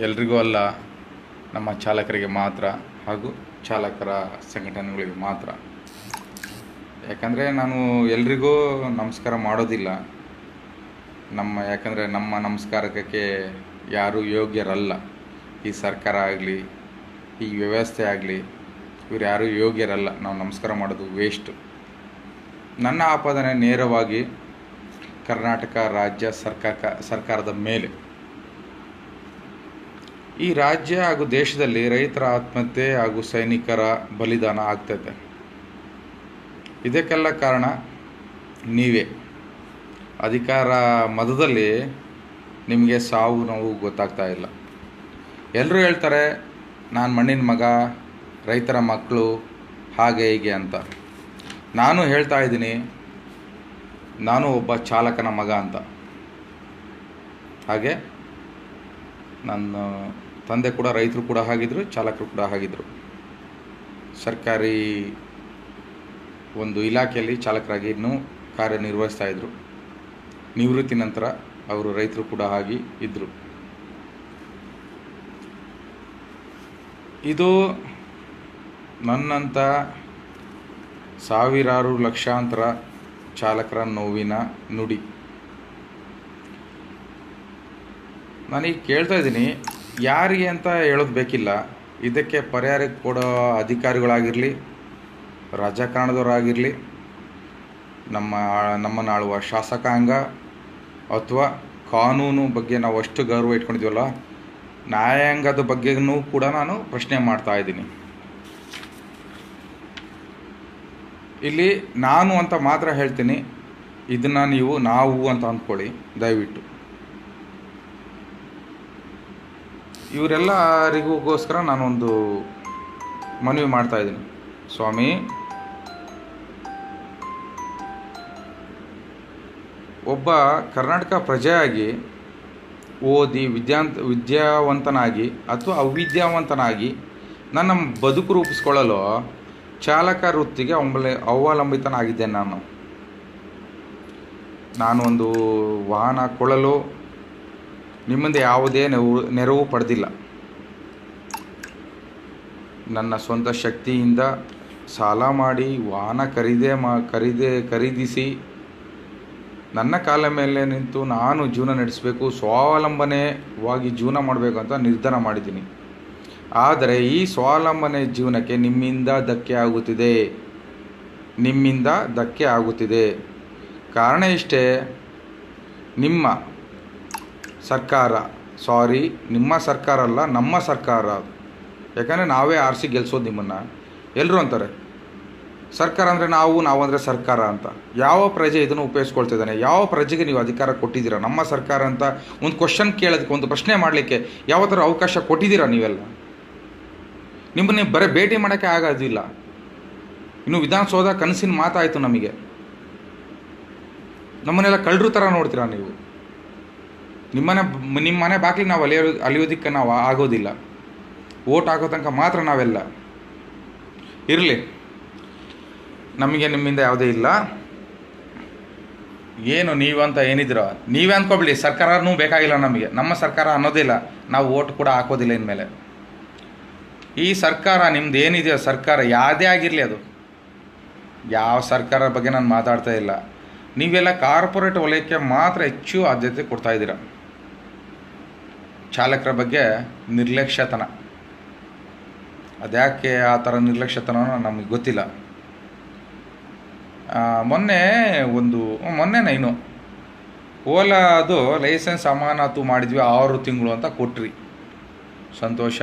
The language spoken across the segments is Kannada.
ಎಲ್ರಿಗೂ ಅಲ್ಲ, ನಮ್ಮ ಚಾಲಕರಿಗೆ ಮಾತ್ರ ಹಾಗೂ ಚಾಲಕರ ಸಂಘಟನೆಗಳಿಗೆ ಮಾತ್ರ. ಯಾಕಂದರೆ ನಾನು ಎಲ್ರಿಗೂ ನಮಸ್ಕಾರ ಮಾಡೋದಿಲ್ಲ. ನಮ್ಮ, ಯಾಕಂದರೆ ನಮ್ಮ ನಮಸ್ಕಾರಕ್ಕೆ ಯಾರೂ ಯೋಗ್ಯರಲ್ಲ. ಈ ಸರ್ಕಾರ ಆಗಲಿ, ಈ ವ್ಯವಸ್ಥೆ ಆಗಲಿ, ಇವ್ರು ಯಾರೂ ಯೋಗ್ಯರಲ್ಲ. ನಾವು ನಮಸ್ಕಾರ ಮಾಡೋದು ವೇಸ್ಟು ನನ್ನ ಆಪಾದನೆ ನೇರವಾಗಿ ಕರ್ನಾಟಕ ರಾಜ್ಯ ಸರ್ಕಾರ ಸರ್ಕಾರದ ಮೇಲೆ. ಈ ರಾಜ್ಯ ಹಾಗೂ ದೇಶದಲ್ಲಿ ರೈತರ ಆತ್ಮಹತ್ಯೆ ಹಾಗೂ ಸೈನಿಕರ ಬಲಿದಾನ ಆಗ್ತೈತೆ. ಇದಕ್ಕೆಲ್ಲ ಕಾರಣ ನೀವೇ. ಅಧಿಕಾರ ಮದದಲ್ಲಿ ನಿಮಗೆ ಸಾವು ನೋವು ಗೊತ್ತಾಗ್ತಾ ಇಲ್ಲ. ಎಲ್ಲರೂ ಹೇಳ್ತಾರೆ, ನಾನು ಮಣ್ಣಿನ ಮಗ, ರೈತರ ಮಕ್ಕಳು ಹಾಗೆ ಹೀಗೆ ಅಂತ. ನಾನು ಹೇಳ್ತಾ ಇದ್ದೀನಿ, ನಾನು ಒಬ್ಬ ಚಾಲಕನ ಮಗ ಅಂತ. ಹಾಗೆ ನನ್ನ ತಂದೆ ಕೂಡ, ರೈತರು ಕೂಡ ಆಗಿದ್ದರು ಚಾಲಕರು ಕೂಡ ಆಗಿದ್ದರು ಸರ್ಕಾರಿ ಒಂದು ಇಲಾಖೆಯಲ್ಲಿ ಚಾಲಕರಾಗಿ ಇನ್ನೂ ಕಾರ್ಯನಿರ್ವಹಿಸ್ತಾ ಇದ್ದರು ನಿವೃತ್ತಿ ನಂತರ ಅವರು ರೈತರು ಕೂಡ ಆಗಿ ಇದ್ದರು ಇದು ನನ್ನಂಥ ಸಾವಿರಾರು ಲಕ್ಷಾಂತರ ಚಾಲಕರ ನೋವಿನ ನುಡಿ. ನಾನೀಗ ಕೇಳ್ತಾ ಇದ್ದೀನಿ ಯಾರಿಗೆ ಅಂತ ಹೇಳೋದು ಬೇಕಿಲ್ಲ. ಇದಕ್ಕೆ ಪರಿಹಾರ ಕೊಡೋ ಅಧಿಕಾರಿಗಳಾಗಿರಲಿ, ರಾಜಕಾರಣದವರಾಗಿರಲಿ, ನಮ್ಮ ನಮ್ಮನ್ನು ಆಳುವ ಶಾಸಕಾಂಗ ಅಥವಾ ಕಾನೂನು ಬಗ್ಗೆ ನಾವು ಅಷ್ಟು ಗೌರವ ಇಟ್ಕೊಂಡಿದ್ದೀವಲ್ಲ, ನ್ಯಾಯಾಂಗದ ಬಗ್ಗೆನೂ ಕೂಡ ನಾನು ಪ್ರಶ್ನೆ ಮಾಡ್ತಾ ಇದ್ದೀನಿ. ಇಲ್ಲಿ ನಾನು ಅಂತ ಮಾತ್ರ ಹೇಳ್ತೀನಿ, ಇದನ್ನು ನೀವು ನಾವು ಅಂತ ಅಂದ್ಕೊಳ್ಳಿ, ದಯವಿಟ್ಟು. ಇವರೆಲ್ಲರಿಗೋಸ್ಕರ ನಾನೊಂದು ಮನವಿ ಮಾಡ್ತಾ ಇದ್ದೀನಿ. ಸ್ವಾಮಿ, ಒಬ್ಬ ಕರ್ನಾಟಕ ಪ್ರಜೆಯಾಗಿ ಓದಿ ವಿದ್ಯಾಂತ ವಿದ್ಯಾವಂತನಾಗಿ ಅಥವಾ ಅವಿದ್ಯಾವಂತನಾಗಿ ನನ್ನ ಬದುಕು ರೂಪಿಸ್ಕೊಳ್ಳಲು ಚಾಲಕ ವೃತ್ತಿಗೆ ಅವಲಂಬ ಅವಲಂಬಿತನಾಗಿದ್ದೇನೆ ನಾನು. ನಾನು ಒಂದು ವಾಹನ ಕೊಳ್ಳಲು ನಿಮ್ಮಿಂದ ಯಾವುದೇ ನೆರವು ನೆರವು ಪಡೆದಿಲ್ಲ. ನನ್ನ ಸ್ವಂತ ಶಕ್ತಿಯಿಂದ ಸಾಲ ಮಾಡಿ, ವಾಹನ ಖರೀದಿ ಮಾ, ಖರೀದೇ, ಖರೀದಿಸಿ, ನನ್ನ ಕಾಲ ಮೇಲೆ ನಿಂತು ನಾನು ಜೀವನ ನಡೆಸಬೇಕು, ಸ್ವಾವಲಂಬನೆವಾಗಿ ಜೀವನ ಮಾಡಬೇಕು ಅಂತ ನಿರ್ಧಾರ ಮಾಡಿದ್ದೀನಿ. ಆದರೆ ಈ ಸ್ವಾವಲಂಬನೆ ಜೀವನಕ್ಕೆ ನಿಮ್ಮಿಂದ ಧಕ್ಕೆ ಆಗುತ್ತಿದೆ. ನಿಮ್ಮಿಂದ ಧಕ್ಕೆ ಆಗುತ್ತಿದೆ. ಕಾರಣ ಇಷ್ಟೇ, ನಿಮ್ಮ ಸರ್ಕಾರ. ಸಾರಿ, ನಿಮ್ಮ ಸರ್ಕಾರ ಅಲ್ಲ, ನಮ್ಮ ಸರ್ಕಾರ ಅದು. ಯಾಕಂದರೆ ನಾವೇ ಆರಿಸಿ ಗೆಲ್ಸೋದು ನಿಮ್ಮನ್ನು. ಎಲ್ಲರೂ ಅಂತಾರೆ, ಸರ್ಕಾರ ಅಂದರೆ ನಾವು ನಾವು ಅಂದರೆ ಸರ್ಕಾರ ಅಂತ. ಯಾವ ಪ್ರಜೆ ಇದನ್ನು ಉಪಯೋಗಿಸ್ಕೊಳ್ತಿದ್ದಾನೆ? ಯಾವ ಪ್ರಜೆಗೆ ನೀವು ಅಧಿಕಾರ ಕೊಟ್ಟಿದ್ದೀರಾ? ನಮ್ಮ ಸರ್ಕಾರ ಅಂತ ಒಂದು ಕ್ವಶನ್ ಕೇಳೋದಕ್ಕೆ, ಒಂದು ಪ್ರಶ್ನೆ ಮಾಡಲಿಕ್ಕೆ ಯಾವ ಥರ ಅವಕಾಶ ಕೊಟ್ಟಿದ್ದೀರಾ ನೀವೆಲ್ಲ? ನಿಮ್ಮನ್ನೇ ಬರೀ ಭೇಟಿ ಮಾಡೋಕ್ಕೆ ಆಗೋದಿಲ್ಲ. ಇನ್ನು ವಿಧಾನಸೌಧ ಕನಸಿನ ಮಾತಾಯಿತು ನಮಗೆ. ನಮ್ಮನ್ನೆಲ್ಲ ಕಳ್ಳರು ಥರ ನೋಡ್ತೀರಾ ನೀವು? ನಿಮ್ಮನೆ ನಿಮ್ಮ ಮನೆ ಬಾಗಿಲಿಗೆ ನಾವು ಅಲಿಯೋ ಅಲಿಯೋದಿಕ್ಕೆ ನಾವು ಆಗೋದಿಲ್ಲ. ಓಟ್ ಆಗೋ ತನಕ ಮಾತ್ರ ನಾವೆಲ್ಲ ಇರಲಿ. ನಮಗೆ ನಿಮ್ಮಿಂದ ಯಾವುದೇ ಇಲ್ಲ. ಏನು ನೀವು ಅಂತ ಏನಿದ್ರೋ, ನೀವೇ ಅಂದ್ಕೊಬಿಡಿ, ಸರ್ಕಾರನೂ ಬೇಕಾಗಿಲ್ಲ ನಮಗೆ. ನಮ್ಮ ಸರ್ಕಾರ ಅನ್ನೋದಿಲ್ಲ ನಾವು ಓಟ್ ಕೂಡ ಹಾಕೋದಿಲ್ಲ ಇನ್ಮೇಲೆ. ಈ ಸರ್ಕಾರ ನಿಮ್ದು ಏನಿದೆಯೋ ಸರ್ಕಾರ ಯಾವುದೇ ಆಗಿರಲಿ ಅದು. ಯಾವ ಸರ್ಕಾರ ಬಗ್ಗೆ ನಾನು ಮಾತಾಡ್ತಾ ಇಲ್ಲ. ನೀವೆಲ್ಲ ಕಾರ್ಪೊರೇಟ್ ವಲಯಕ್ಕೆ ಮಾತ್ರ ಹೆಚ್ಚು ಆದ್ಯತೆ ಕೊಡ್ತಾ ಇದ್ದೀರ. ಚಾಲಕರ ಬಗ್ಗೆ ನಿರ್ಲಕ್ಷ್ಯತನ. ಅದ್ಯಾಕೆ ಆ ಥರ ನಿರ್ಲಕ್ಷ್ಯತನ ನಮಗೆ ಗೊತ್ತಿಲ್ಲ. ಮೊನ್ನೆ ಒಂದು ಮೊನ್ನೆ ನೈನು ಓಲಾ ಅದು ಲೈಸೆನ್ಸ್ ಅಮಾನತು ಮಾಡಿದ್ವಿ ಆರು ತಿಂಗಳು ಅಂತ ಕೊಟ್ರಿ. ಸಂತೋಷ,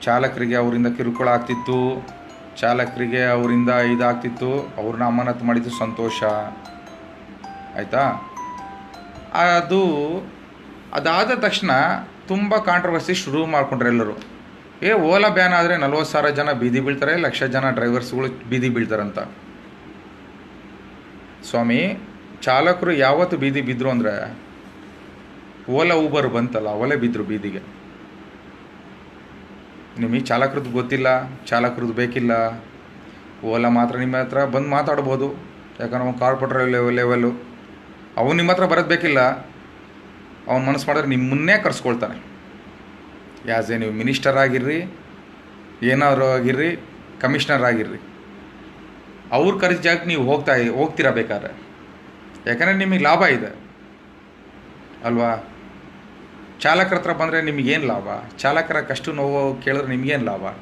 ಚಾಲಕರಿಗೆ ಅವರಿಂದ ಕಿರುಕುಳ ಆಗ್ತಿತ್ತು, ಚಾಲಕರಿಗೆ ಅವರಿಂದ ಇದಾಗ್ತಿತ್ತು, ಅವ್ರನ್ನ ಅಮಾನತು ಮಾಡಿದ್ದು ಸಂತೋಷ. ಆಯಿತಾ? ಅದು ಅದಾದ ತಕ್ಷಣ ತುಂಬ ಕಾಂಟ್ರವರ್ಸಿ ಶುರು ಮಾಡ್ಕೊಂಡ್ರೆ ಎಲ್ಲರೂ. ಏ, ಓಲಾ ಬ್ಯಾನ್ ಆದರೆ ನಲ್ವತ್ತು ಸಾವಿರ ಜನ ಬೀದಿ ಬೀಳ್ತಾರೆ, ಲಕ್ಷ ಜನ ಡ್ರೈವರ್ಸ್ಗಳು ಬೀದಿ ಬೀಳ್ತಾರಂತ. ಸ್ವಾಮಿ, ಚಾಲಕರು ಯಾವತ್ತು ಬೀದಿ ಬಿದ್ದರು ಅಂದರೆ ಓಲಾ, ಊಬರ್ ಬಂತಲ್ಲ, ಅವಲೇ ಬಿದ್ದರು ಬೀದಿಗೆ. ನಿಮಗೆ ಚಾಲಕರದ್ದು ಗೊತ್ತಿಲ್ಲ, ಚಾಲಕರದ್ದು ಬೇಕಿಲ್ಲ. ಓಲಾ ಮಾತ್ರ ನಿಮ್ಮ ಹತ್ರ ಬಂದು ಮಾತಾಡ್ಬೋದು, ಯಾಕಂದ್ರೆ ಅವ್ನು ಕಾರ್ಪೊರೇಟರ್ ಲೆವೆಲ್ ಲೆವೆಲ್ಲು ಅವನು ನಿಮ್ಮ ಹತ್ರ ಬರೋದು ಬೇಕಿಲ್ಲ. ಅವ್ನು ಮನಸ್ಸು ಮಾಡಿದ್ರೆ ನಿಮ್ಮನ್ನೇ ಕರ್ಸ್ಕೊಳ್ತಾನೆ. ಯಾಸ್ ಎ ನೀವು ಮಿನಿಸ್ಟರ್ ಆಗಿರ್ರಿ, ಏನಾದ್ರು ಆಗಿರ್ರಿ, ಕಮಿಷ್ನರ್ ಆಗಿರ್ರಿ. ಅವ್ರು ಕರೆಸ್ ಜಾಗಕ್ಕೆ ನೀವು ಹೋಗ್ತಾ ಹೋಗ್ತೀರಾ ಬೇಕಾದ್ರೆ. ಯಾಕಂದರೆ ನಿಮಗೆ ಲಾಭ ಇದೆ. ಅಲ್ವಾ? ಚಾಲಕರ ಹತ್ರ ಬಂದರೆ ನಿಮಗೇನು ಲಾಭ? ಚಾಲಕರ ಕಷ್ಟ ನೋವು ಕೇಳಿದ್ರೆ ನಿಮಗೇನು ಲಾಭ?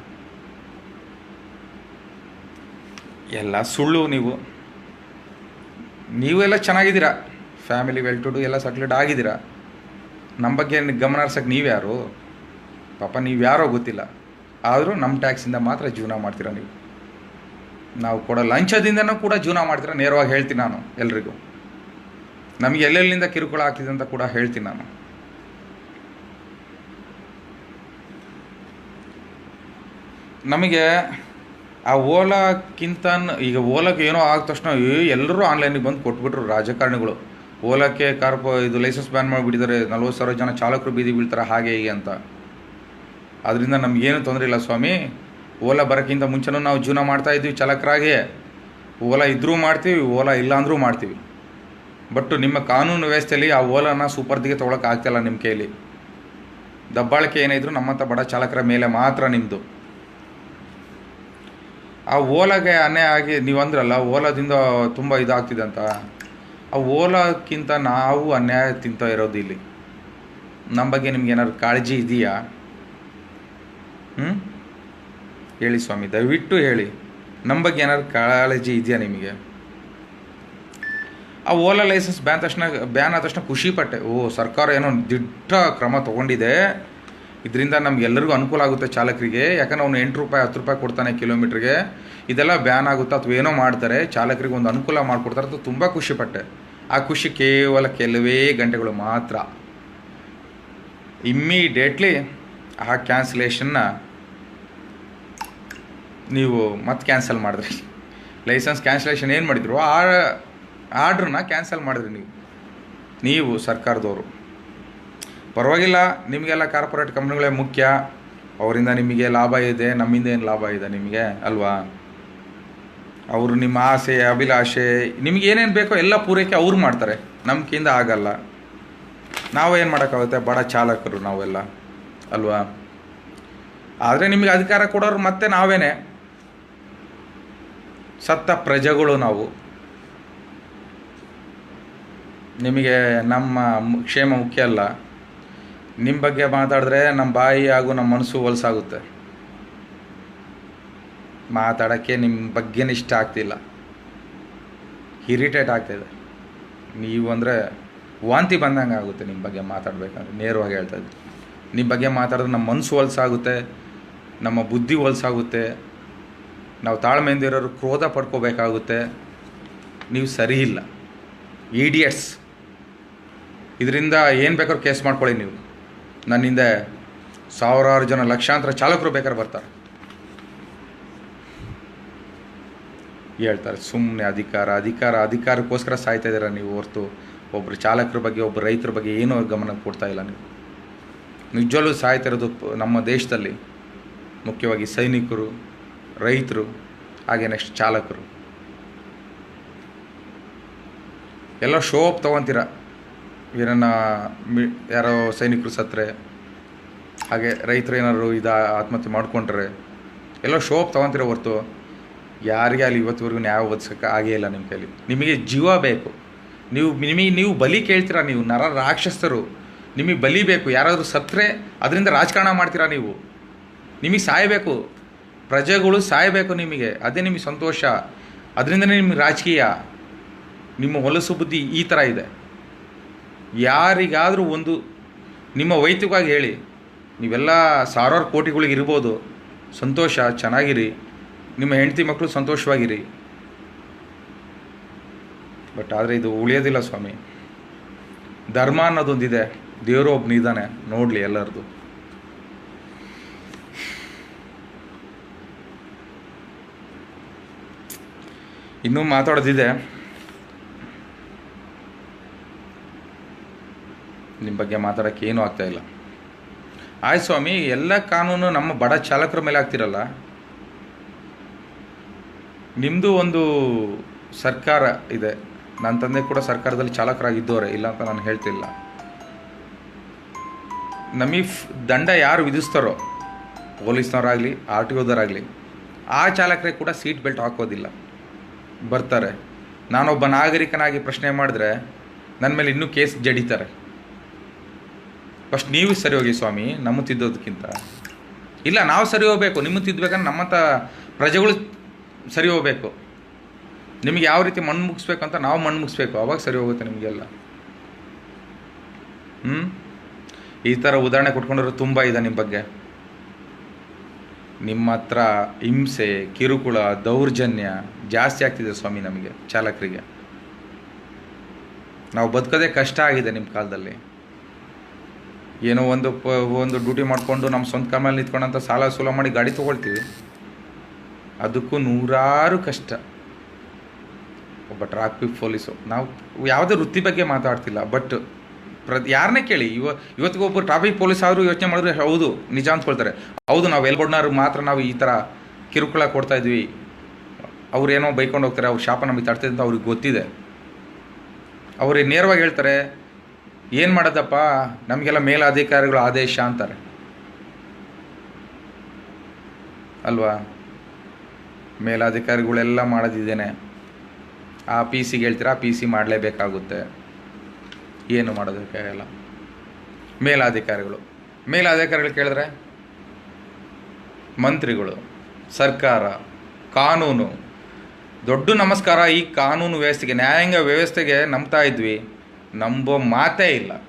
ಎಲ್ಲ ಸುಳ್ಳು ನೀವು. ನೀವೆಲ್ಲ ಚೆನ್ನಾಗಿದ್ದೀರಾ. ಫ್ಯಾಮಿಲಿ ವೆಲ್ ಟು ಡು ಎಲ್ಲ ಸೆಟ್ಲ್ಡ್ ಆಗಿದ್ದೀರಾ. ನಮ್ಮ ಬಗ್ಗೆ ಗಮನ ಹರ್ಸಕ್ಕೆ ನೀವ್ಯಾರು ಪಾಪ ನೀವು ಯಾರೋ ಗೊತ್ತಿಲ್ಲ. ಆದರೂ ನಮ್ಮ ಟ್ಯಾಕ್ಸಿಂದ ಮಾತ್ರ ಜೀವನ ಮಾಡ್ತೀರಾ ನೀವು? ನಾವು ಕೊಡೋ ಲಂಚದಿಂದನೂ ಕೂಡ ಜೀವನ ಮಾಡ್ತೀರ? ನೇರವಾಗಿ ಹೇಳ್ತೀನಿ ನಾನು ಎಲ್ರಿಗೂ. ನಮಗೆ ಎಲ್ಲೆಲ್ಲಿಂದ ಕಿರುಕುಳ ಹಾಕಿದೆ ಅಂತ ಕೂಡ ಹೇಳ್ತೀನಿ ನಾನು. ನಮಗೆ ಆ ಓಲಾಕ್ಕಿಂತ ಈಗ ಓಲಾಕ್ಕೆ ಏನೋ ಆದ ತಕ್ಷಣ ಎಲ್ಲರೂ ಆನ್ಲೈನಿಗೆ ಬಂದು ಕೊಟ್ಬಿಟ್ರು ರಾಜಕಾರಣಿಗಳು. ಓಲಾಕ್ಕೆ ಕಾರ್ಪ ಇದು ಲೈಸೆನ್ಸ್ ಬ್ಯಾನ್ ಮಾಡಿಬಿಟ್ಟಿದ್ದಾರೆ. ನಲ್ವತ್ತು ಸಾವಿರ ಜನ ಚಾಲಕರು ಬೀದಿ ಬೀಳ್ತಾರೆ ಹಾಗೆ ಹೀಗೆ ಅಂತ. ಅದರಿಂದ ನಮಗೇನು ತೊಂದರೆ ಇಲ್ಲ ಸ್ವಾಮಿ. ಓಲಾ ಬರೋಕ್ಕಿಂತ ಮುಂಚೆನೂ ನಾವು ಜೀವನ ಮಾಡ್ತಾ ಇದ್ವಿ ಚಾಲಕರಾಗಿ ಓಲಾ ಇದ್ದರೂ ಮಾಡ್ತೀವಿ, ಓಲಾ ಇಲ್ಲ ಅಂದರೂ ಮಾಡ್ತೀವಿ. ಬಟ್ ನಿಮ್ಮ ಕಾನೂನು ವ್ಯವಸ್ಥೆಯಲ್ಲಿ ಆ ಓಲಾನ ಸೂಪರ್ದಿಗೆ ತೊಗೊಳಕ್ಕೆ ಆಗ್ತಾಯಿಲ್ಲ ನಿಮ್ಮ ಕೈಯಲ್ಲಿ. ದಬ್ಬಾಳಿಕೆ ಏನಿದ್ರು ನಮ್ಮಂಥ ಬಡ ಚಾಲಕರ ಮೇಲೆ ಮಾತ್ರ ನಿಮ್ಮದು ಆ ಓಲಾಗೆ ಅನ್ಯಾಯ ಆಗಿ ನೀವು ಅಂದ್ರಲ್ಲ, ಓಲಾದಿಂದ ತುಂಬ ಇದಾಗ್ತಿದೆ ಅಂತ. ಆ ಓಲಾಕ್ಕಿಂತ ನಾವು ಅನ್ಯಾಯ ತಿಂತ ಇರೋದು ಇಲ್ಲಿ. ನಮ್ಮ ಬಗ್ಗೆ ನಿಮ್ಗೆ ಏನಾದ್ರು ಕಾಳಜಿ ಇದೆಯಾ? ಹ್ಞೂ ಹೇಳಿ ಸ್ವಾಮಿ, ದಯವಿಟ್ಟು ಹೇಳಿ. ನಮ್ಮ ಬಗ್ಗೆ ಏನಾದ್ರು ಕಾಳಜಿ ಇದೆಯಾ ನಿಮಗೆ? ಆ ಓಲಾ ಲೈಸೆನ್ಸ್ ಬ್ಯಾನ್ ತಕ್ಷಣ, ಬ್ಯಾನ್ ಆದ ತಕ್ಷಣ ಖುಷಿ ಪಟ್ಟೆ. ಓ, ಸರ್ಕಾರ ಏನೋ ದಿಟ್ಟ ಕ್ರಮ ತಗೊಂಡಿದೆ. ಇದರಿಂದ ನಮ್ಗೆಲ್ಲರಿಗೂ ಅನುಕೂಲ ಆಗುತ್ತೆ ಚಾಲಕರಿಗೆ. ಯಾಕಂದ್ರೆ ಅವನು ಎಂಟು ರೂಪಾಯಿ, ಹತ್ತು ರೂಪಾಯಿ ಕೊಡ್ತಾನೆ ಕಿಲೋಮೀಟ್ರಿಗೆ ಇದೆಲ್ಲ ಬ್ಯಾನ್ ಆಗುತ್ತೆ ಅಥವಾ ಏನೋ ಮಾಡ್ತಾರೆ, ಚಾಲಕರಿಗೆ ಒಂದು ಅನುಕೂಲ ಮಾಡಿಕೊಡ್ತಾರೆ ಅದು ತುಂಬ ಖುಷಿ ಪಟ್ಟೆ. ಆ ಖುಷಿ ಕೇವಲ ಕೆಲವೇ ಗಂಟೆಗಳು ಮಾತ್ರ. ಇಮ್ಮಿಡಿಯೇಟ್ಲಿ ಆ ಕ್ಯಾನ್ಸಲೇಷನ್ನ ನೀವು ಮತ್ತೆ ಕ್ಯಾನ್ಸಲ್ ಮಾಡಿದ್ರಿ. ಲೈಸೆನ್ಸ್ ಕ್ಯಾನ್ಸಲೇಷನ್ ಏನು ಮಾಡಿದ್ರು? ಆ ಆರ್ಡ್ರನ್ನ ಕ್ಯಾನ್ಸಲ್ ಮಾಡಿದ್ರಿ ನೀವು. ನೀವು ಸರ್ಕಾರದವರು. ಪರವಾಗಿಲ್ಲ, ನಿಮಗೆಲ್ಲ ಕಾರ್ಪೊರೇಟ್ ಕಂಪ್ನಿಗಳೇ ಮುಖ್ಯ. ಅವರಿಂದ ನಿಮಗೆ ಲಾಭ ಇದೆ, ನಮ್ಮಿಂದ ಏನು ಲಾಭ ಇದೆ ನಿಮಗೆ, ಅಲ್ವಾ? ಅವರು ನಿಮ್ಮ ಆಸೆ, ಅಭಿಲಾಷೆ, ನಿಮ್ಗೆ ಏನೇನು ಬೇಕೋ ಎಲ್ಲ ಪೂರೈಕೆ ಅವ್ರು ಮಾಡ್ತಾರೆ. ನಮ್ಗಿಂದ ಆಗಲ್ಲ. ನಾವೇನು ಮಾಡೋಕ್ಕಾಗುತ್ತೆ? ಬಡ ಚಾಲಕರು ನಾವೆಲ್ಲ, ಅಲ್ವಾ? ಆದರೆ ನಿಮಗೆ ಅಧಿಕಾರ ಕೊಡೋರು ಮತ್ತೆ ನಾವೇನೆ. ಸತ್ತ ಪ್ರಜೆಗಳು ನಾವು. ನಿಮಗೆ ನಮ್ಮ ಕ್ಷೇಮ ಮುಖ್ಯ ಅಲ್ಲ. ನಿಮ್ಮ ಬಗ್ಗೆ ಮಾತಾಡಿದ್ರೆ ನಮ್ಮ ಬಾಯಿ ಹಾಗೂ ನಮ್ಮ ಮನಸ್ಸು ಹೊಲಸಾಗುತ್ತೆ. ಮಾತಾಡೋಕ್ಕೆ ನಿಮ್ಮ ಬಗ್ಗೆನೇ ಇಷ್ಟ ಆಗ್ತಿಲ್ಲ. ಇರಿಟೇಟ್ ಆಗ್ತಾಯಿದೆ ನೀವು ಅಂದರೆ ವಾಂತಿ ಬಂದಂಗೆ ಆಗುತ್ತೆ ನಿಮ್ಮ ಬಗ್ಗೆ ಮಾತಾಡಬೇಕಂದ್ರೆ, ನೇರವಾಗಿ ಹೇಳ್ತಾ ಇದ್ದೀನಿ ನಿಮ್ಮ ಬಗ್ಗೆ ಮಾತಾಡಿದ್ರೆ ನಮ್ಮ ಮನಸ್ಸು ಹೊಲಸಾಗುತ್ತೆ, ನಮ್ಮ ಬುದ್ಧಿ ಹೊಲಸಾಗುತ್ತೆ, ನಾವು ತಾಳ್ಮೆಯಿಂದ ಇರೋರು ಕ್ರೋಧ ಪಡ್ಕೋಬೇಕಾಗುತ್ತೆ. ನೀವು ಸರಿ ಇಲ್ಲ. ಈಡಿಯಟ್ಸ್ ಇದರಿಂದ ಏನು ಬೇಕಾದ್ರೂ ಕೇಸ್ ಮಾಡ್ಕೊಳ್ಳಿ ನೀವು. ನನ್ನಿಂದ ಸಾವಿರಾರು ಜನ ಲಕ್ಷಾಂತರ ಚಾಲಕರು ಬೇಕಾದ್ರೆ ಬರ್ತಾರೆ. ಹೇಳ್ತಾರೆ ಸುಮ್ಮನೆ ಅಧಿಕಾರ ಅಧಿಕಾರ, ಅಧಿಕಾರಕ್ಕೋಸ್ಕರ ಸಾಯ್ತಾ ಇದ್ದೀರ ನೀವು ಹೊರತು? ಒಬ್ಬರು ಚಾಲಕರ ಬಗ್ಗೆ ಒಬ್ಬ ರೈತರ ಬಗ್ಗೆ ಏನೂ ಗಮನ ಕೊಡ್ತಾ ಇಲ್ಲ ನೀವು. ನಿಜವಲ್ಲೂ ಸಾಯ್ತಾ ಇರೋದು ನಮ್ಮ ದೇಶದಲ್ಲಿ ಮುಖ್ಯವಾಗಿ ಸೈನಿಕರು, ರೈತರು, ಹಾಗೆ ನೆಕ್ಸ್ಟ್ ಚಾಲಕರು. ಎಲ್ಲ ಶೋ ಅಪ್ ತೊಗೊತೀರ? ಏನನ್ನ ಮಿ, ಯಾರೋ ಸೈನಿಕರು ಸತ್ತರೆ, ಹಾಗೆ ರೈತರು ಏನಾದ್ರು ಇದು, ಆತ್ಮಹತ್ಯೆ ಮಾಡಿಕೊಂಡ್ರೆ, ಎಲ್ಲ ಶೋ ಅಪ್ ತೊಗೊತೀರ ಹೊರ್ತು? ಯಾರಿಗೆ ಅಲ್ಲಿ ಇವತ್ತುವರೆಗೂ ನ್ಯಾಯ ಒದಗಿಸೋಕೆ ಆಗೇ ಇಲ್ಲ ನಿಮ್ಮ ಕೈಲಿ. ನಿಮಗೆ ಜೀವ ಬೇಕು. ನೀವು, ನಿಮಗೆ, ನೀವು ಬಲಿ ಕೇಳ್ತೀರಾ ನೀವು? ನರ ರಾಕ್ಷಸರು ನಿಮಗೆ ಬಲಿ ಬೇಕು. ಯಾರಾದರೂ ಸತ್ತರೆ ಅದರಿಂದ ರಾಜಕಾರಣ ಮಾಡ್ತೀರಾ ನೀವು? ನಿಮಗೆ ಸಾಯಬೇಕು. ಪ್ರಜೆಗಳು ಸಾಯಬೇಕು ನಿಮಗೆ. ಅದೇ ನಿಮಗೆ ಸಂತೋಷ. ಅದರಿಂದನೇ ನಿಮಗೆ ರಾಜಕೀಯ. ನಿಮ್ಮ ಹೊಲಸು ಬುದ್ಧಿ ಈ ಥರ ಇದೆ. ಯಾರಿಗಾದರೂ ಒಂದು ನಿಮ್ಮ ವೈಯಕ್ತಿಕವಾಗಿ ಹೇಳಿ. ನೀವೆಲ್ಲ ಸಾವಿರಾರು ಕೋಟಿಗಳಿಗೆ ಇರ್ಬೋದು. ಸಂತೋಷ, ಚೆನ್ನಾಗಿರಿ. ನಿಮ್ಮ ಹೆಂಡತಿ ಮಕ್ಕಳು ಸಂತೋಷವಾಗಿರಿ. ಬಟ್ ಆದರೆ ಇದು ಉಳಿಯೋದಿಲ್ಲ ಸ್ವಾಮಿ. ಧರ್ಮ ಅನ್ನೋದೊಂದಿದೆ. ದೇವರು ಒಬ್ಬನು ಇದ್ದಾನೆ. ನೋಡಲಿ ಎಲ್ಲರದು ಇನ್ನೂ ಮಾತಾಡೋದಿದೆ. ನಿಮ್ಮ ಬಗ್ಗೆ ಮಾತಾಡೋಕ್ಕೆ ಏನೂ ಆಗ್ತಾ ಇಲ್ಲ. ಆಯ್ತು ಸ್ವಾಮಿ, ಎಲ್ಲ ಕಾನೂನು ನಮ್ಮ ಬಡ ಚಾಲಕರ ಮೇಲೆ ಆಗ್ತಿರಲ್ಲ ನಿಮ್ಮದು ಒಂದು ಸರ್ಕಾರ ಇದೆ. ನನ್ನ ತಂದೆ ಕೂಡ ಸರ್ಕಾರದಲ್ಲಿ ಚಾಲಕರಾಗಿದ್ದವರೇ, ಇಲ್ಲ ಅಂತ ನಾನು ಹೇಳ್ತಿಲ್ಲ. ನಮಗೆ ದಂಡ ಯಾರು ವಿಧಿಸ್ತಾರೋ, ಪೊಲೀಸ್ನವರಾಗಲಿ, ಆರ್ ಟಿ ಓದೋರಾಗಲಿ ಆ ಚಾಲಕರಿಗೆ ಕೂಡ ಸೀಟ್ ಬೆಲ್ಟ್ ಹಾಕೋದಿಲ್ಲ. ಬರ್ತಾರೆ. ನಾನೊಬ್ಬ ನಾಗರಿಕನಾಗಿ ಪ್ರಶ್ನೆ ಮಾಡಿದ್ರೆ ನನ್ನ ಮೇಲೆ ಇನ್ನೂ ಕೇಸ್ ಜಡಿತಾರೆ. ಫಸ್ಟ್ ನೀವು ಸರಿ ಹೋಗಿ ಸ್ವಾಮಿ ನಮ್ಮ ತಿದ್ದೋದಕ್ಕಿಂತ ಇಲ್ಲ, ನಾವು ಸರಿ ಹೋಗ್ಬೇಕು ನಿಮ್ಮ ತಿದ್ದಬೇಕಂದ್ರೆ ನಮ್ಮಂಥ ಪ್ರಜೆಗಳು ಸರಿ ಹೋಗಬೇಕು. ನಿಮಗೆ ಯಾವ ರೀತಿ ಮಣ್ಣು ಮುಗಿಸ್ಬೇಕು ಅಂತ ನಾವು ಮಣ್ಣು ಮುಗಿಸ್ಬೇಕು. ಅವಾಗ ಸರಿ ಹೋಗುತ್ತೆ ನಿಮಗೆಲ್ಲ. ಹ್ಞೂ ಈ ಥರ ಉದಾಹರಣೆ ಕೊಟ್ಕೊಂಡಿರೋ ತುಂಬ ಇದೆ ನಿಮ್ಮ ಬಗ್ಗೆ. ನಿಮ್ಮ ಹತ್ರ ಹಿಂಸೆ, ಕಿರುಕುಳ, ದೌರ್ಜನ್ಯ ಜಾಸ್ತಿ ಆಗ್ತಿದೆ ಸ್ವಾಮಿ ನಮಗೆ, ಚಾಲಕರಿಗೆ. ನಾವು ಬದುಕೋದೇ ಕಷ್ಟ ಆಗಿದೆ ನಿಮ್ಮ ಕಾಲದಲ್ಲಿ. ಏನೋ ಒಂದು ಒಂದು ಡ್ಯೂಟಿ ಮಾಡಿಕೊಂಡು ನಮ್ಮ ಸ್ವಂತ ಕಾಲ ನಿಂತ್ಕೊಂಡಂಥ ಸಾಲ ಸೂಲ ಮಾಡಿ ಗಾಡಿ ತೊಗೊಳ್ತೀವಿ. ಅದಕ್ಕೂ ನೂರಾರು ಕಷ್ಟ. ಒಬ್ಬ ಟ್ರಾಫಿಕ್ ಪೊಲೀಸು. ನಾವು ಯಾವುದೇ ವೃತ್ತಿ ಬಗ್ಗೆ ಮಾತಾಡ್ತಿಲ್ಲ, ಬಟ್ ಪ್ರ ಯಾರನ್ನೇ ಕೇಳಿ, ಇವ ಒಬ್ಬರು ಟ್ರಾಫಿಕ್ ಪೊಲೀಸ್ ಆದರೂ ಯೋಚನೆ ಮಾಡಿದ್ರೆ ಹೌದು, ನಿಜ ಅಂದ್ಕೊಳ್ತಾರೆ ಹೌದು, ನಾವು ಎಲ್ಗೊಡ್ನವ್ರಿಗೆ ಮಾತ್ರ ನಾವು ಈ ಥರ ಕಿರುಕುಳ ಕೊಡ್ತಾ ಇದ್ವಿ. ಅವ್ರೇನೋ ಬೈಕೊಂಡು ಹೋಗ್ತಾರೆ, ಅವ್ರ ಶಾಪ ನಮಗೆ ತಡ್ತಿದೆ ಅಂತ ಅವ್ರಿಗೆ ಗೊತ್ತಿದೆ. ಅವ್ರಿಗೆ ನೇರವಾಗಿ ಹೇಳ್ತಾರೆ, ಏನು ಮಾಡೋದಪ್ಪ? ನಮಗೆಲ್ಲ ಮೇಲಾಧಿಕಾರಿಗಳು ಆದೇಶ ಅಂತಾರೆ. ಅಲ್ವಾ? ಮೇಲಾಧಿಕಾರಿಗಳೆಲ್ಲ ಮಾಡೋದಿದ್ದೇನೆ. ಆ ಪಿ ಸಿಗೆ ಹೇಳ್ತೀರಾ? ಪಿ ಸಿ ಮಾಡಲೇಬೇಕಾಗುತ್ತೆ. ಏನು ಮಾಡೋದಕ್ಕಾಗಲ್ಲ ಮೇಲಾಧಿಕಾರಿಗಳು. ಮೇಲಾಧಿಕಾರಿಗಳು ಕೇಳಿದ್ರೆ, ಮಂತ್ರಿಗಳು, ಸರ್ಕಾರ, ಕಾನೂನು. ದೊಡ್ಡ ನಮಸ್ಕಾರ ಈ ಕಾನೂನು ವ್ಯವಸ್ಥೆಗೆ, ನ್ಯಾಯಾಂಗ ವ್ಯವಸ್ಥೆಗೆ ನಂಬ್ತಾ ಇದ್ವಿ. ನಂಬೋ ಮಾತೇ ಇಲ್ಲ.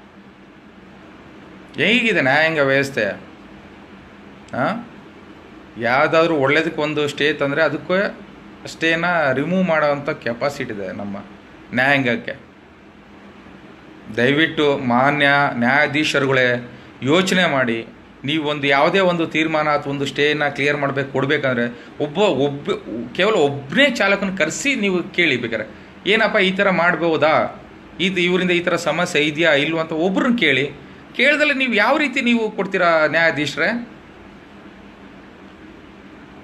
ಹೇಗಿದೆ ನ್ಯಾಯಾಂಗ ವ್ಯವಸ್ಥೆ? ಹಾಂ ಯಾವುದಾದ್ರೂ ಒಳ್ಳೇದಕ್ಕೆ ಒಂದು ಸ್ಟೇ ತಂದರೆ ಅದಕ್ಕೆ ಸ್ಟೇನ ರಿಮೂವ್ ಮಾಡೋವಂಥ ಕೆಪಾಸಿಟಿ ಇದೆ ನಮ್ಮ ನ್ಯಾಯಾಂಗಕ್ಕೆ. ದಯವಿಟ್ಟು ಮಾನ್ಯ ನ್ಯಾಯಾಧೀಶರುಗಳೇ ಯೋಚನೆ ಮಾಡಿ, ನೀವು ಒಂದು ಯಾವುದೇ ಒಂದು ತೀರ್ಮಾನ ಅಥವಾ ಒಂದು ಸ್ಟೇನ ಕ್ಲಿಯರ್ ಮಾಡಬೇಕು, ಕೊಡಬೇಕಂದ್ರೆ ಒಬ್ಬ ಒಬ್ಬ, ಕೇವಲ ಒಬ್ಬನೇ ಚಾಲಕನ ಕರೆಸಿ ನೀವು ಕೇಳಿ ಬೇಕಾರೆ ಏನಪ್ಪ ಈ ಥರ ಮಾಡ್ಬೋದಾ? ಇದು ಇವರಿಂದ ಈ ಥರ ಸಮಸ್ಯೆ ಇದೆಯಾ ಇಲ್ವಂತ ಒಬ್ಬರನ್ನ ಕೇಳಿ. ಕೇಳಿದಲ್ಲಿ ನೀವು ಯಾವ ರೀತಿ ನೀವು ಕೊಡ್ತೀರಾ ನ್ಯಾಯಾಧೀಶರೇ?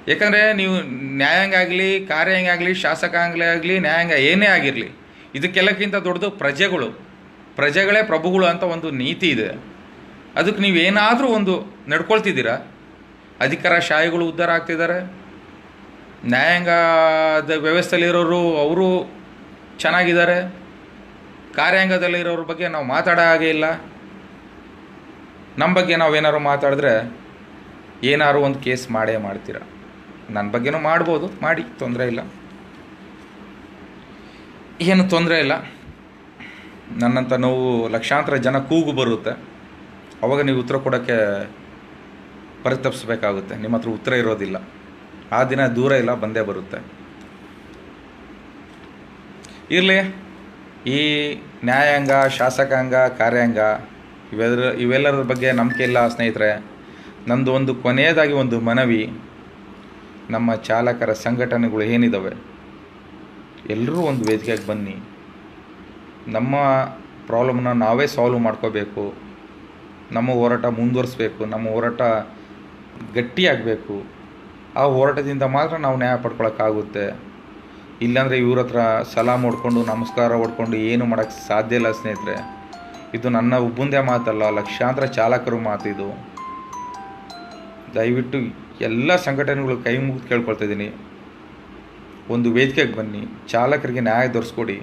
ಯಾಕಂದರೆ ನೀವು ನ್ಯಾಯಾಂಗ ಆಗಲಿ, ಕಾರ್ಯಾಂಗ ಆಗಲಿ ಶಾಸಕಾಂಗ ಆಗಲಿ, ನ್ಯಾಯಾಂಗ ಏನೇ ಆಗಿರಲಿ, ಇದಕ್ಕೆಲ್ಲಕ್ಕಿಂತ ದೊಡ್ಡದು ಪ್ರಜೆಗಳು. ಪ್ರಜೆಗಳೇ ಪ್ರಭುಗಳು ಅಂತ ಒಂದು ನೀತಿ ಇದೆ. ಅದಕ್ಕೆ ನೀವು ಏನಾದರೂ ಒಂದು ನಡ್ಕೊಳ್ತಿದ್ದೀರಾ? ಅಧಿಕಾರ ಶಾಹಿಗಳು ಉದ್ಧಾರ ಆಗ್ತಿದ್ದಾರೆ. ನ್ಯಾಯಾಂಗದ ವ್ಯವಸ್ಥೆಯಲ್ಲಿರೋರು ಅವರು ಚೆನ್ನಾಗಿದ್ದಾರೆ. ಕಾರ್ಯಾಂಗದಲ್ಲಿರೋರ ಬಗ್ಗೆ ನಾವು ಮಾತಾಡೋ ಹಾಗೆ ಇಲ್ಲ. ನಮ್ಮ ಬಗ್ಗೆ ನಾವೇನಾದ್ರು ಮಾತಾಡಿದ್ರೆ ಏನಾದ್ರು ಒಂದು ಕೇಸ್ ಮಾಡೇ ಮಾಡ್ತೀರ? ನನ್ನ ಬಗ್ಗೆನೂ ಮಾಡ್ಬೋದು, ಮಾಡಿ, ತೊಂದರೆ ಇಲ್ಲ. ಏನು ತೊಂದರೆ ಇಲ್ಲ. ನನ್ನಂಥ ನೋವು ಲಕ್ಷಾಂತರ ಜನ ಕೂಗು ಬರುತ್ತೆ. ಅವಾಗ ನೀವು ಉತ್ತರ ಕೊಡೋಕ್ಕೆ ಪರಿತಪಿಸ್ಬೇಕಾಗುತ್ತೆ. ನಿಮ್ಮ ಹತ್ರ ಉತ್ತರ ಇರೋದಿಲ್ಲ. ಆ ದಿನ ದೂರ ಇಲ್ಲ, ಬಂದೇ ಬರುತ್ತೆ. ಇರಲಿ. ಈ ನ್ಯಾಯಾಂಗ, ಶಾಸಕಾಂಗ, ಕಾರ್ಯಾಂಗ ಇವೆಲ್ಲರ ಇವೆಲ್ಲರ ಬಗ್ಗೆ ನಂಬಿಕೆ ಇಲ್ಲ ಸ್ನೇಹಿತರೆ. ನಂದು ಒಂದು ಕೊನೆಯದಾಗಿ ಒಂದು ಮನವಿ. ನಮ್ಮ ಚಾಲಕರ ಸಂಘಟನೆಗಳು ಏನಿದ್ದಾವೆ ಎಲ್ಲರೂ ಒಂದು ವೇದಿಕೆಗೆ ಬನ್ನಿ. ನಮ್ಮ ಪ್ರಾಬ್ಲಮ್ನ ನಾವೇ ಸಾಲ್ವ್ ಮಾಡ್ಕೋಬೇಕು. ನಮ್ಮ ಹೋರಾಟ ಮುಂದುವರಿಸ್ಬೇಕು. ನಮ್ಮ ಹೋರಾಟ ಗಟ್ಟಿಯಾಗಬೇಕು. ಆ ಹೋರಾಟದಿಂದ ಮಾತ್ರ ನಾವು ನ್ಯಾಯ ಪಡ್ಕೊಳಕ್ಕಾಗುತ್ತೆ. ಇಲ್ಲಾಂದರೆ ಇವ್ರ ಹತ್ರ ಸಲಾಮ್ ಹೊಡ್ಕೊಂಡು, ನಮಸ್ಕಾರ ಹೊಡ್ಕೊಂಡು ಏನು ಮಾಡೋಕ್ಕೆ ಸಾಧ್ಯ ಇಲ್ಲ ಸ್ನೇಹಿತರೆ. ಇದು ನನ್ನ ಒಬ್ಬಂದೇ ಮಾತಲ್ಲ, ಲಕ್ಷಾಂತರ ಚಾಲಕರು ಮಾತಿದು. ದಯವಿಟ್ಟು ಎಲ್ಲ ಸಂಘಟನೆಗಳು ಕೈ ಮುಗಿದು ಕೇಳ್ಕೊಳ್ತಾ ಇದ್ದೀನಿ. ಒಂದು ವೇದಿಕೆಗೆ ಬನ್ನಿ, ಚಾಲಕರಿಗೆ ನ್ಯಾಯ ತೋರಿಸ್ಕೊಡಿ.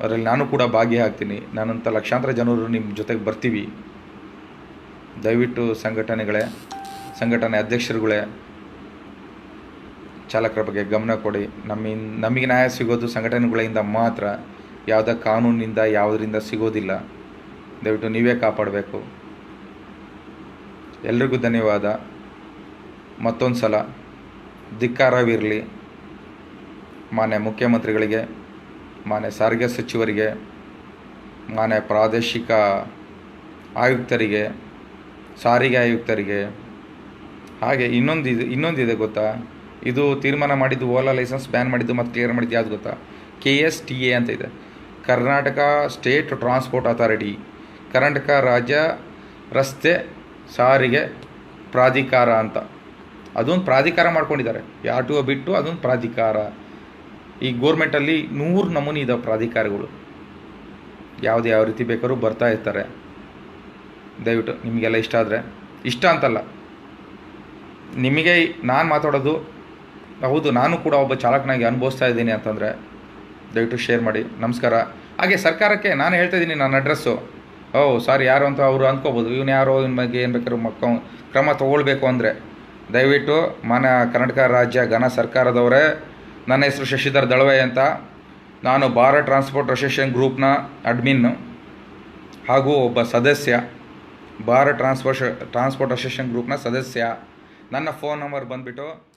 ಅದರಲ್ಲಿ ನಾನು ಕೂಡ ಭಾಗಿಯಾಗ್ತೀನಿ. ನಾನಂತ ಲಕ್ಷಾಂತರ ಜನರು ನಿಮ್ಮ ಜೊತೆಗೆ ಬರ್ತೀವಿ. ದಯವಿಟ್ಟು ಸಂಘಟನೆಗಳೇ, ಸಂಘಟನೆ ಅಧ್ಯಕ್ಷರುಗಳೇ, ಚಾಲಕರ ಬಗ್ಗೆ ಗಮನ ಕೊಡಿ. ನಮ್ಮಿಂದ ನಮಗೆ ನ್ಯಾಯ ಸಿಗೋದು ಸಂಘಟನೆಗಳಿಂದ ಮಾತ್ರ. ಯಾವುದೇ ಕಾನೂನಿಂದ ಯಾವುದರಿಂದ ಸಿಗೋದಿಲ್ಲ. ದಯವಿಟ್ಟು ನೀವೇ ಕಾಪಾಡಬೇಕು. ಎಲ್ರಿಗೂ ಧನ್ಯವಾದ. ಮತ್ತೊಂದು ಸಲ ಧಿಕ್ಕಾರವಿರಲಿ. ಮಾನ್ಯ ಮುಖ್ಯಮಂತ್ರಿಗಳಿಗೆ, ಮಾನ್ಯ ಸಾರಿಗೆ ಸಚಿವರಿಗೆ, ಮಾನ್ಯ ಪ್ರಾದೇಶಿಕ ಆಯುಕ್ತರಿಗೆ, ಸಾರಿಗೆ ಆಯುಕ್ತರಿಗೆ, ಹಾಗೆ ಇನ್ನೊಂದು ಇದು ಇನ್ನೊಂದಿದೆ ಗೊತ್ತಾ? ಇದು ತೀರ್ಮಾನ ಮಾಡಿದ್ದು ಓಲಾ ಲೈಸೆನ್ಸ್ ಬ್ಯಾನ್ ಮಾಡಿದ್ದು ಮತ್ತು ಕ್ಲಿಯರ್ ಮಾಡಿದ್ದು ಯಾವುದು ಗೊತ್ತಾ? ಕೆ ಎಸ್ ಟಿ ಎ ಅಂತ ಇದೆ. Karnataka state transport authority, Karnataka ರಾಜ್ಯ ರಸ್ತೆ ಸಾರಿಗೆ ಪ್ರಾಧಿಕಾರ ಅಂತ. ಅದೊಂದು ಪ್ರಾಧಿಕಾರ ಮಾಡ್ಕೊಂಡಿದ್ದಾರೆ. ಆರ್ ಟಿ ಬಿಟ್ಟು ಅದೊಂದು ಪ್ರಾಧಿಕಾರ. ಈ ಗೋರ್ಮೆಂಟಲ್ಲಿ ನೂರು ನಮೂನಿ ಇದಾವೆ ಪ್ರಾಧಿಕಾರಗಳು. ಯಾವ್ದು ಯಾವ ರೀತಿ ಬೇಕಾದ್ರೂ ಬರ್ತಾ ಇರ್ತಾರೆ. ದಯವಿಟ್ಟು ನಿಮಗೆಲ್ಲ ಇಷ್ಟ ಆದರೆ. ಇಷ್ಟ ಅಂತಲ್ಲ. ನಿಮಗೆ ನಾನು ಮಾತಾಡೋದು, ಹೌದು, ನಾನು ಕೂಡ ಒಬ್ಬ ಚಾಲಕನಾಗಿ ಅನುಭವಿಸ್ತಾ ಇದ್ದೀನಿ ಅಂತಂದರೆ ದಯವಿಟ್ಟು ಶೇರ್ ಮಾಡಿ. ನಮಸ್ಕಾರ. ಹಾಗೆ ಸರ್ಕಾರಕ್ಕೆ ನಾನು ಹೇಳ್ತಾ ಇದ್ದೀನಿ ನನ್ನ ಅಡ್ರೆಸ್ಸು. ಓ, ಸಾರಿ, ಯಾರು ಅಂತ ಅವರು ಅಂದ್ಕೋಬೋದು. ಇವನು ಯಾರೋ, ಇವ್ನ ಬಗ್ಗೆ ಏನು ಬೇಕಾದ್ರೂ ಮಕ್ಕ ಕ್ರಮ ತೊಗೊಳ್ಬೇಕು ಅಂದರೆ. ದಯವಿಟ್ಟು ಮಾನ್ಯ ಕರ್ನಾಟಕ ರಾಜ್ಯ ಘನ ಸರ್ಕಾರದವರೇ, ನನ್ನ ಹೆಸರು ಶಶಿಧರ್ ದಳವೆ ಅಂತ. ನಾನು ಭಾರತ್ ಟ್ರಾನ್ಸ್ಪೋರ್ಟ್ ಅಸೋಸಿಯೇಷನ್ ಗ್ರೂಪ್ನ ಅಡ್ಮಿನ್ನು ಹಾಗೂ ಒಬ್ಬ ಸದಸ್ಯ, ಭಾರತ್ ಟ್ರಾನ್ಸ್ಪೋರ್ಟ್ ಟ್ರಾನ್ಸ್ಪೋರ್ಟ್ ಅಸೋಸಿಯೇಷನ್ ಗ್ರೂಪ್ನ ಸದಸ್ಯ. ನನ್ನ ಫೋನ್ ನಂಬರ್ ಬಂದುಬಿಟ್ಟು